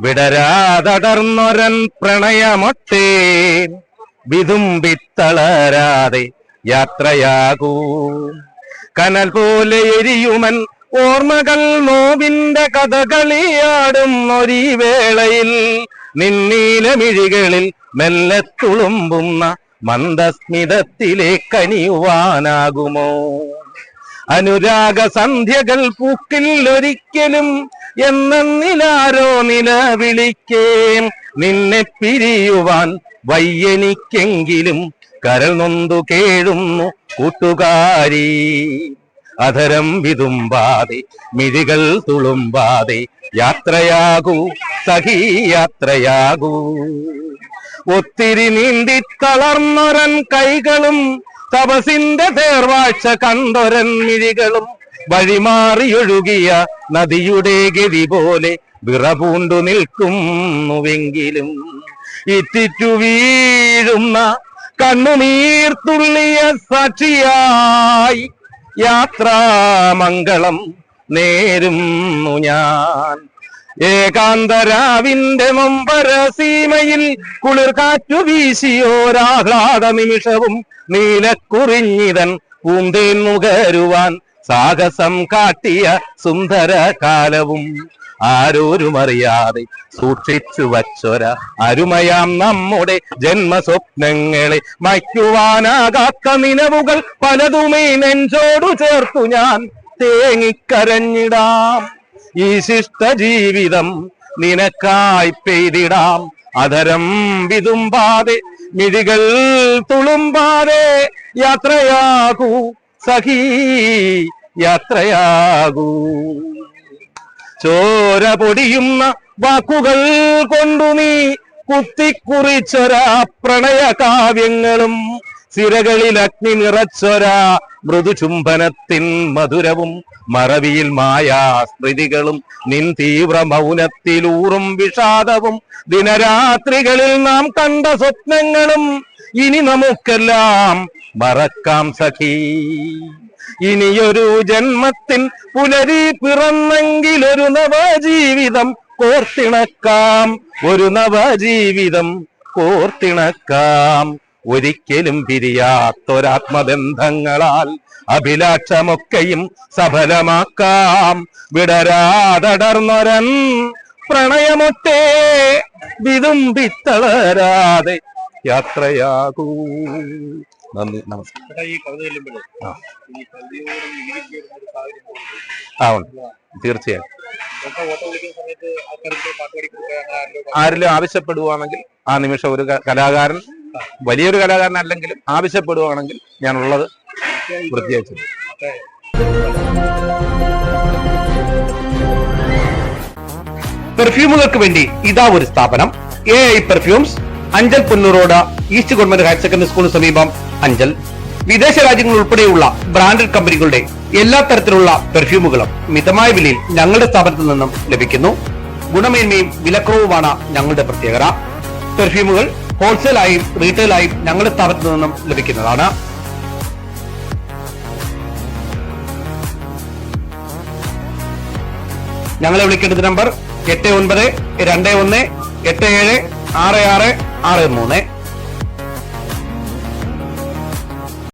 വിടരാതടർന്നൊരൻ പ്രണയമൊട്ടേ. വിതുമ്പിത്തളരാതെ യാത്രയാകൂ. കനൽ പോലെ എരിയുമൻ ഓർമ്മകൾ നോവിന്റെ കഥകളിയാടും ഒരീ വേളയിൽ. നിന്നീലമിഴികളിൽ മെല്ലെ തുളുമ്പുന്ന മന്ദസ്മിതത്തിലേക്കണിയുവാനാകുമോ അനുരാഗ സന്ധ്യകൾ പൂക്കിൽ ഒരിക്കലും നില വിളിക്കേ. നിന്നെ പിരിയുവാൻ വയ്യനിക്കെങ്കിലും കരൾ നൊന്തു കേഴുന്നു കൂട്ടുകാരി. അധരം വിതുമ്പാതെ മിഴികൾ തുളുമ്പാതെ യാത്രയാകൂ സഖി യാത്രയാകൂ ഒത്തിരി നീന്തി തളർന്നൊരൻ കൈകളും തപസിന്റെ തേർവാഴ്ച കണ്ടൊരൻ മിഴികളും വഴിമാറിയൊഴുകിയ നദിയുടെ ഗതി പോലെ വിറപൂണ്ടു നിൽക്കുന്നുവെങ്കിലും ഇറ്റിറ്റു വീഴുന്ന കണ്ണുനീർത്തുള്ളിയ സാക്ഷിയായി യാത്രാമംഗളം നേരുന്നു ഞാൻ. ഏകാന്തരാവിന്റെ മുമ്പര സീമയിൽ കുളിർ കാറ്റു വീശിയോരാഹ്ലാദ നിമിഷവും നീലക്കുറിഞ്ഞിതൻ പൂന്തേൻ മുകരുവാൻ സാഹസം കാട്ടിയ സുന്ദര കാലവും. ആരോരുമറിയാതെ സൂക്ഷിച്ചു വച്ചൊര അരുമയാം നമ്മുടെ ജന്മസ്വപ്നങ്ങളെ മയ്ക്കുവാനാകാത്ത നിലവുകൾ പലതുമേ നെഞ്ചോടു ചേർത്തു ഞാൻ തേങ്ങിക്കരഞ്ഞിടാം. ഈ ശിഷ്ട ജീവിതം നിനക്കായി പെയ്തിടാം. അധരം വിതുമ്പാതെ മിഴികൾ തുളുമ്പാതെ യാത്രയാകൂ. സഖീ യാത്രയാകൂ. ചോര പൊടിയുന്ന വാക്കുകൾ കൊണ്ടു നീ കുത്തിക്കുറിച്ചൊരാ പ്രണയ കാവ്യങ്ങളും സിരകളിൽ അഗ്നി നിറച്ചൊരാ മൃദുചുംബനത്തിൻ മധുരവും മറവിയിൽ മായാസ്മൃതികളും നിൻ തീവ്ര മൗനത്തിലൂറും വിഷാദവും ദിനരാത്രികളിൽ നാം കണ്ട സ്വപ്നങ്ങളും ഇനി നമുക്കെല്ലാം മറക്കാം സഖീ. ഇനിയൊരു ജന്മത്തിൻ പുലരി പിറന്നെങ്കിലൊരു നവജീവിതം കോർത്തിണക്കാം. ഒരു നവജീവിതം കോർത്തിണക്കാം. ഒരിക്കലും പിരിയാത്തൊരാത്മബന്ധങ്ങളാൽ അഭിലാഷമൊക്കെയും സഫലമാക്കാം. വിടരാതടർന്നൊരൻ പ്രണയമൊട്ടേ വിതുമ്പിത്തളരാതെ യാത്രയാകൂ. നന്ദി നമസ്കാരം. തീർച്ചയായും. ആരെങ്കിലും ആവശ്യപ്പെടുവാണെങ്കിൽ ആ നിമിഷം ഒരു കലാകാരൻ വലിയൊരു കലാകാരനല്ലെങ്കിലും ആവശ്യപ്പെടുവാണെങ്കിൽ ഞാനുള്ളത് വൃത്തിയായി ചെയ്യും പെർഫ്യൂമുകൾക്ക് വേണ്ടി ഇതാ ഒരു സ്ഥാപനം. A I perfumes Anchal Punnur road east government higher secondary സ്കൂളിന് സമീപം അഞ്ചൽ. വിദേശ രാജ്യങ്ങൾ ഉൾപ്പെടെയുള്ള ബ്രാൻഡഡ് കമ്പനികളുടെ എല്ലാ തരത്തിലുള്ള പെർഫ്യൂമുകളും മിതമായ വിലയിൽ ഞങ്ങളുടെ സ്ഥാപനത്തിൽ നിന്നും ലഭിക്കുന്നു. ഗുണമേന്മയും വിലക്കുറവുമാണ് ഞങ്ങളുടെ പ്രത്യേകത. പെർഫ്യൂമുകൾ ഹോൾസെയിലായും റീറ്റെയിലായും ഞങ്ങളുടെ സ്ഥാപനത്തിൽ നിന്നും ലഭിക്കുന്നതാണ്. ഞങ്ങളെ വിളിക്കേണ്ടത് നമ്പർ എട്ട് ഒൻപത് രണ്ട് ഒന്ന് എട്ട് ഏഴ് ആറ് ആറ് ആറ് മൂന്ന്.